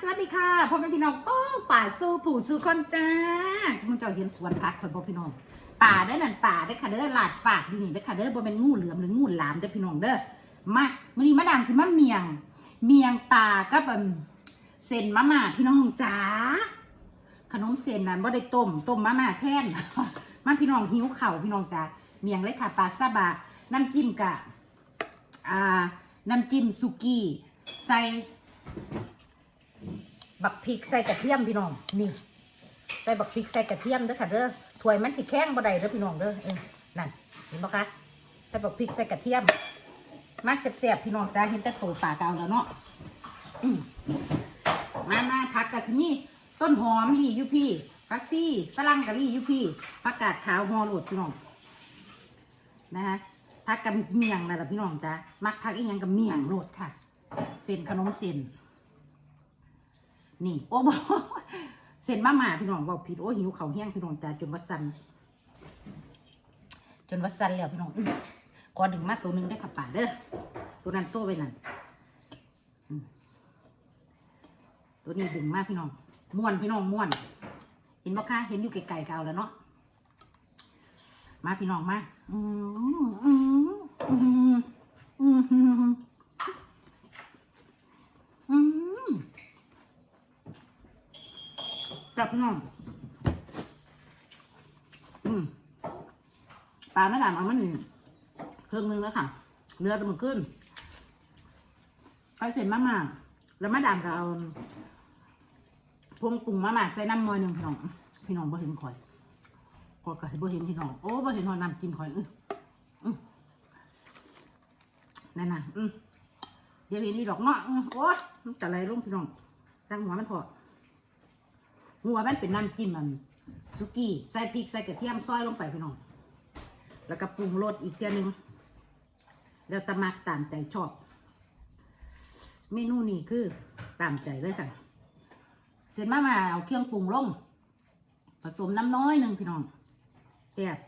สวัสดีค่ะพ่อแม่พี่น้องป้องป่าสู้ผู้สู้คนจ้ามึงเจะเห็นสวนพักคนพ่อพี่น้องป่าได้นั่นป่าได้ค่ะเด้อหลาดฝากอยู่นี่ได้ค่ะเด้อบ่เป็นงูเหลือมหรืองูหลามเด้อพี่น้องเด้อมามื้อนี้มาดามสิมาเมียง เมียงป่ากับเอิ่มเส้นมะม่าพี่น้องจ้าขนมเส้นนั้นบ่ได้ต้มต้มมะม่าแท่นมาพี่น้องหิวเข่าพี่น้องจ้าเมียงเลยค่ะปลาซาบะน้ำจิ้มกะอ่าน้ำจิ้มสุกี้ใส่ บักพริกใส่กระเทียมพี่น้องนี่ใส่บักพริกใส่กระเทียมเด้อค่ะเด้อถ้วยมันสิแข็งบ่ได้เด้อพี่น้องเด้อเออนั่นเห็นบ่คะใส่บักพริกใส่กระเทียม มาแซ่บๆพี่น้องจ้าเห็นแต่โถปลาเก่าแล้วเนาะมามาผักกะสิมีต้นหอมลี่อยู่พี่ผักซี่ฝรั่งกะลี่อยู่พี่ผักกาดขาวฮอโหลดพี่น้องนะฮะผักกับเมียงนั่ะพี่น้องจ้ามักผักอีหยังกับเมียงโหลดค่ะ เส้นขนมเส้น นี่ โอ้บเส้นมาหมาพี่น้องบอกผิดโอ้หิวเขาวแห้งพี่น้องจ้าจนวัสัน จนวัสันแล้วพี่น้องอือขอดึงมาตัวหนึงได้ขับป่าเด้อตัวนั้นโซ่ไปนั่นตัวนี้ดึงมากพี่น้องม้วนพี่น้องม้วน เห็นบ่คะเห็นอยู่ไกลๆเก่าแล้วเนาะมาพี่น้องมาอืมอืมอืมอืมอืมอืม จับน้องอืมปลาไม่ด่างเอามันนี่เครื่องนึงแล้วค่ะเรือจะมันขึ้นไปเสร็จมาม่าแล้วมาดามก็เอาพวงปรุงมาม่าใส่น้ำมอยหนึ่งพี่น้อง พี่น้องบ่เห็นข่อยข่อยก็สิบ่เห็นพี่น้อง โอ้บ่เห็นหอยน้ำจิ้มข่อยอืออนั่นน่ะอืมเดี๋ยวเห็นนี่ดอกเนาะโอ้ยมันจะอะไรลงพี่น้องสร้างหัวมันถอด หัวมันเป็นน้ำจิ้มมันสุกี้ใส่พริกใส่กระเทียมซอยลงไปพี่น้องแล้วก็ปรุงรสอีกเทียหนึงแล้วตะมักตามใจชอบ เมนูนี้คือตามใจเลยค่ะเสร็จมามาเอาเครื่องปรุงลงผสมน้ำน้อยหนึ่งพี่น้องแซ่บ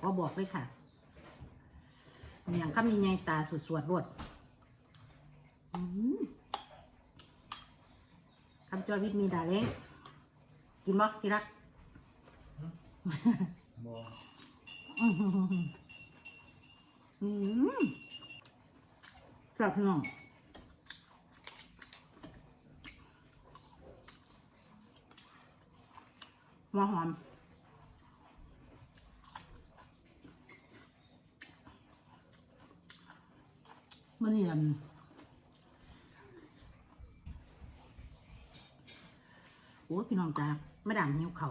ก็บอกเลยค่ะอย่างข้ามีไงตาสุดสวดรวดอืมคำจอยวิตมีดาเล้ง กินบ่ที่รักบออืมกลับน้องหัวหอมมันนี่อันโอ้พี่น้องจ้า ไม่ด่างหิวเขา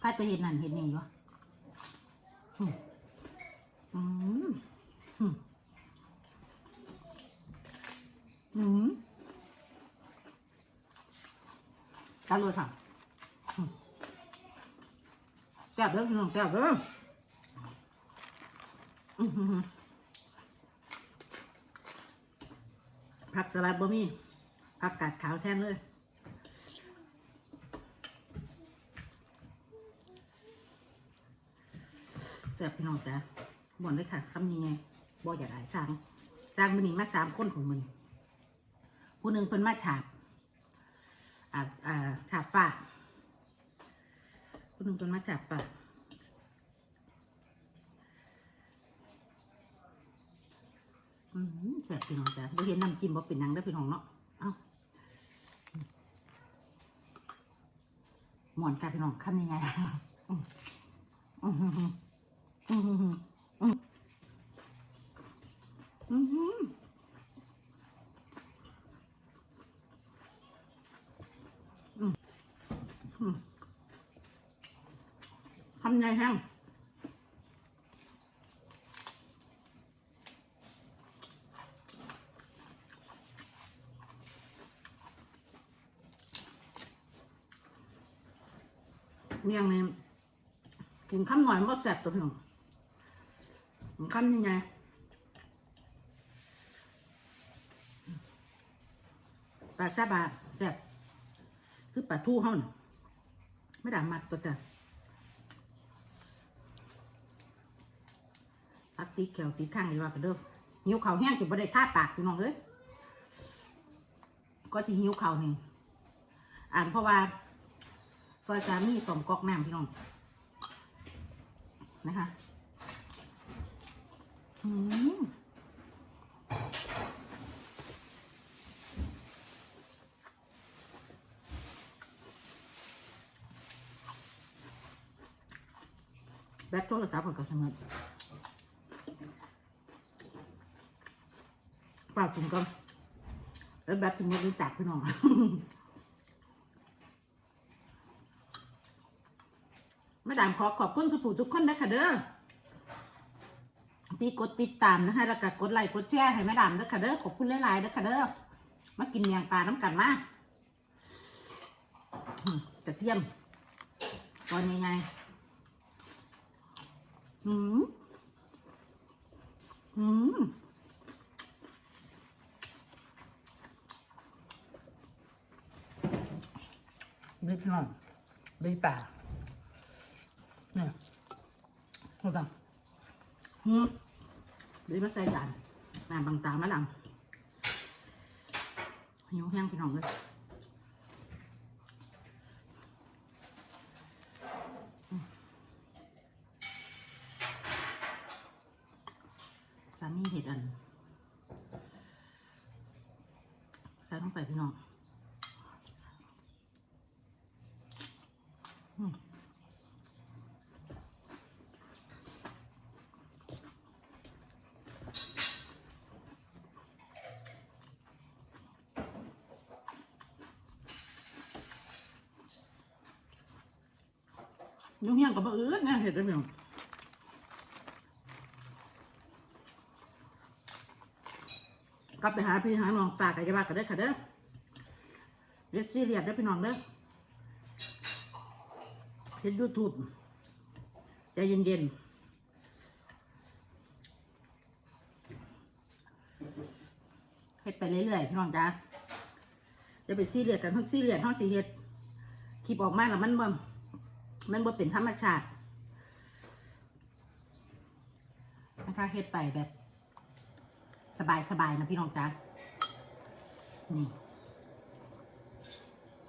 พาแตะเห็นนั่นเห็นนี่วะอืมอืมอืมจ้าเลยค่ะแซ่บเด้อพี่น้องแซ่บเด้ออือหือผักสลัดบะหมี่ผักกาดขาวแทนเลย แซ่บพี่น้องจ้ะบ่นเลยค่ะคำนี้ไงบ่อยากอายสร้างสร้างมันนี่มาสามคนของมันผู้หนึ่งเพิ่นมาฉาบอ่าอ่าฉาบฝาผู้หนึ่งเพิ่นมาฉาบฝากอืมแซ่บพี่น้องจ้ะบ่เห็นน้ำจิ้มบ่เป็นหยังได้อพี่น้องเนาะเอ้าหมอนค่ะพี่น้องคำนี้ไงอืมอืม อืมอืมอืมอืมอืมอืมอืมทำไงฮะเมียงนี่กินข้าวหน่อยมันก็แสบตัวพี่น้อง มันขั้นยังไงปลาซาบะแซ่บคือปลาทูเฮาน่ะไม่ด่ามัดตัวจ้ะพักตีแขวตีข้างอยู่ว่ากันเด้อหิวเขาแห้งจุดบ่ได้ท่าปากพี่น้องเอ้ยก็สิหิวเขานี่อ่านเพราะว่า ซอยสามีสมกอกน้ำพี่น้องนะคะ อืมแบตโทรศัพท์กระสมัดเปล่าถุงก็แล้วแบตถุงมันจักพี่น้องมาดามขอขอบคุณสุภูทุกคนนะคะเด้อ ที่กดติดตามนะคะแล้วก็กดไลค์กดแชร์ให้แม่ดามเด้อค่ะเด้อขอบคุณหลายๆเด้อค่ะเด้อมากินเมียงปลาน้ำกันมาอืมกระเทียมตอนยังไงอืมอืมดีพี่น้องดีป่าเนี่ยเอาจังหืม เดี๋ยวมาใส่จานน้ำบางตามาดังหิวแห้งพี่น้องเลยสามีเห็ดอันใส่ลงไปพี่น้อง ยุ่งยังกับบ่อื่นนะเห็ดได้ไหมองกลับไปหาพี่หาน้องตากันจะบ้ากันได้ค่ะเด้อเรสซี่เรียบได้อพี่น้องเด้อเห็นยูทูบใจเย็นๆเฮ็ดไปเรื่อยๆพี่น้องจ้าจะไปซีเรียสกันทั้งซีเรียสทั้งสีเฮ็ดคลิปออกมาแล้วมันบ่ มันบ่เป็นธรรมชาตินะคะเฮ็ดไปแบบ สบายสบายๆนะพี่น้องจ๊ะนี่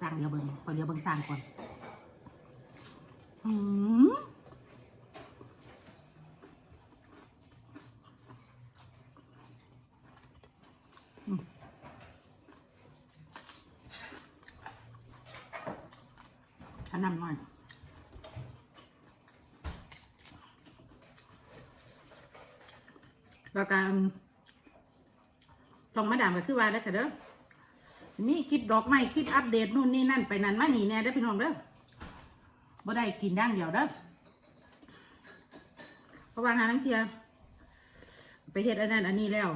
สร้างเดียวเบิงพอเดียวเบิงสร้างก่อนอืมอืมอันน้ำหน่อย แล้วการต้องมาดามก็คือว่าได้ค่ะเด้อสิมีคลิปดอกไม้คลิปอัปเดตนู่นนี่นั่นไปนั่นมานี่แน่เด้พี่น้องเด้อบ่ได้กินด่างเดียวเด้อเพราะว่าหานังเทียไปเฮ็ดอันนั้นอันนี้แล้ว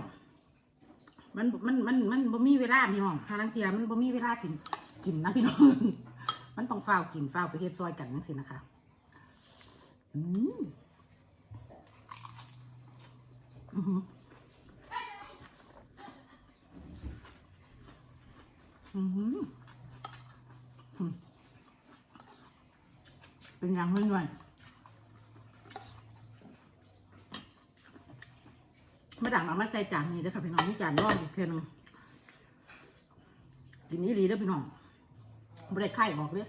มันมันมันมันบ่มีเวลาพี่น้องหานังเทียมันบ่มีเวลาสิกินนะพี่น้อง มันต้องเฝ้ากินเฝ้าไปเฮ็ดซอยกันจังซี่นะคะ อืม อือหืออือหืออืม เป็นอย่างเรื่อยๆมาดังมามาใส่จานนี้เด้อค่ะพี่น้องนี่จานร่องอีกเพียงหนึงกินนี้ดีเด้อพี่น้องไม่ได้ไข่บอกเลย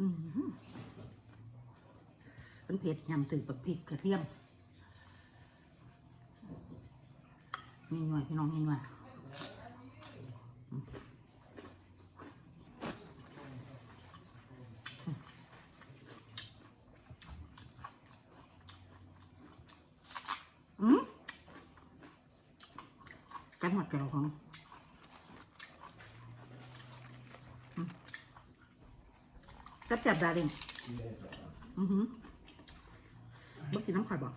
อือหือ เป็นเผ็ดยำตือปักพริกกระเทียมนี่หน่อยพี่น้องนี่หน่อยอืมกันหมดกันของอืมแซ่บๆดาริงอือหือ บ่กินน้ำข่อยบอก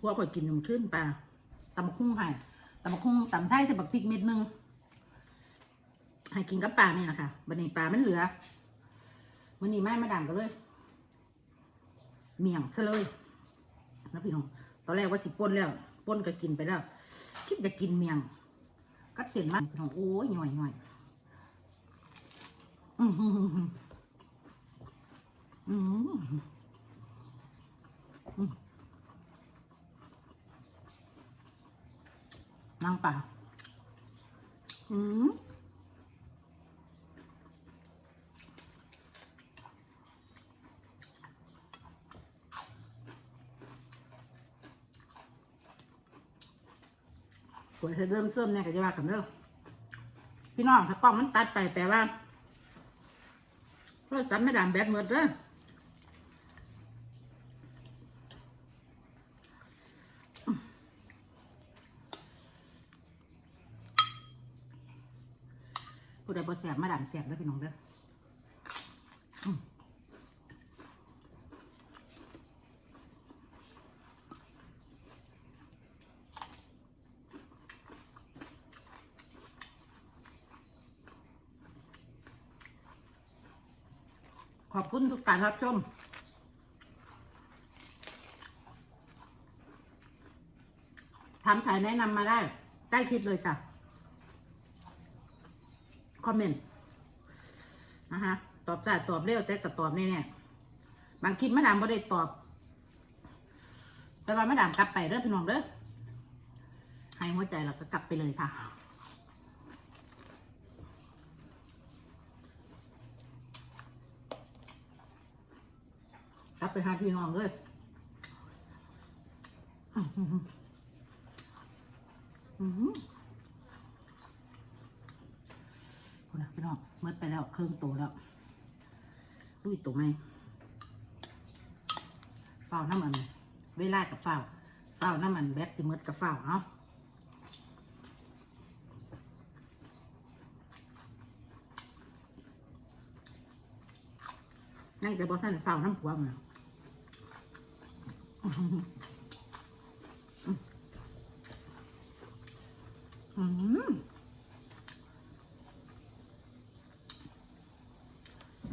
พวกข่อยกินน้ำขึ้นปลาตำบักคุ้งให้ตำบักคุ้งตำไทยใส่บักพริกเม็ดหนึงให้กินกับปลานี่นะคะบันนี้ปลามันเหลือมันนี้แม่มาด่างกันเลย เมี่ยงซะเลยนะพี่น้องตอนแรกว่าสิป่นแล้วป่นก็กินไปแล้ว คิดจะกินเมี่ยงกัดเส้นมากพี่น้องโอ้ยหน่อยหน่อยอือหือหือหืออืมอืม นางป่าอืมสวยเริ่มเสื่อมเนี่ยก็จะว่ากันเด้อพี่น้องถ้ากล้องมันตัดไปแปลว่าโทรศัพท์ไม่ดังแบตหมดเด้อ ผู้ใดบ่แสบมาดามแสบแล้วพี่น้องเด้ออืมขอบคุณทุกการรับชม ถามถ่ายแนะนำมาได้ ใกล้คลิปเลยจ้ะ คอมเมนต์นะคะตอบจ้าตอบเร็วแต่กตอบนี่แน่ๆบางคลิปมาดามบ่ได้ตอบ แต่ว่ามาดามกลับไปเด้อพี่น้องเด้อให้หัวใจเราก็กลับไปเลยค่ะกลับไปหาพี่น้องเลยอือหือ อื้อหือคุณนะพี่น้องเมื่อไปแล้วเครื่องตัวแล้วลุยตัวไหมเฝ้าน้ำมัน เวลากับเฝ้าเฝ้าน้ำมันแบตที่มืดกับเฝ้าเนาะนั่งแต่บอสันเฝ้าน้ำผัวมันน่ะอืม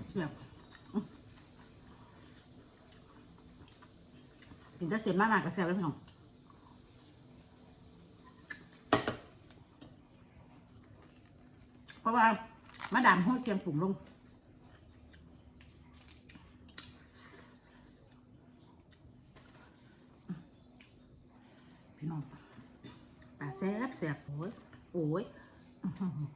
เสียบอื้อกินจะ เสร็จมากหนากับเสียบแล้วพี่น้องเพราะว่ามาดามห้อยเกียมปุ่มลงพี่น้องปลาแซ่บแซ่บโอ้ยโอ้ยอื้อหือ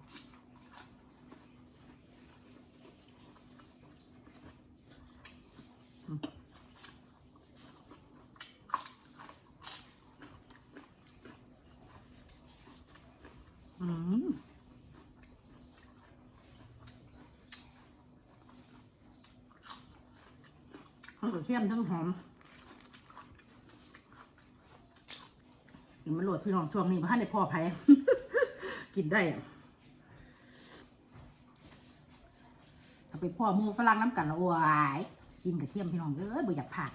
อืมทั้ง กระเทียมทั้งหอมกินมันโหลดพี่น้องช่วงนี้มาให้ในพ่อไผ่กินได้อะเอาไปพ่อหมูฝรั่งน้ำกันแล้วโอ้ยกินกระเทียมพี่น้องเอ้ยบ่อยากผ่าน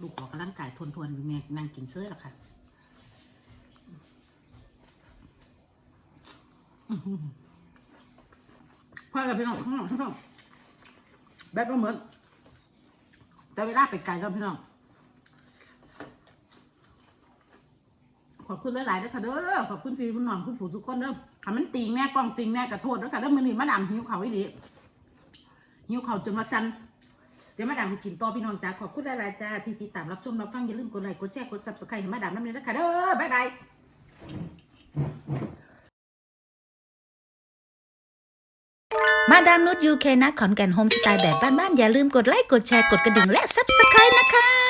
ลูกออกกำลังกายทวนๆอยู่แม่นั่งกินเสื้อหรอค่ะ พ่อกับพี่น้องข้างนอกข้างนอกแบบว่าเหมือน แต่เวลาไปไกลแล้วพี่น้องขอบคุณหลายๆด้วยค่ะเด้อขอบคุณพี่คุณน้องคุณผู้ทุกคนเด้อทำมันติงแน่กล้องติงแน่กระโทษด้วยค่ะเด้อมือนี้มาดามหิวเขาอีดีหิวเขาจนมาสั่นเดี๋ยวมาดามจะกินต่อพี่น้องจ้าขอบคุณหลายๆจ้าที่ติดตามรับชมรับฟังอย่าลืมกดไลค์กดแชร์กดซับสไครต์ให้มาดามน้ำเนยนะคะเด้อบ๊ายบาย มาดามนุชยูเคนะขอนแก่นโฮมสไตล์แบบบ้านๆอย่าลืมกดไลค์กดแชร์กดกระดิ่งและซับสไครต์นะคะ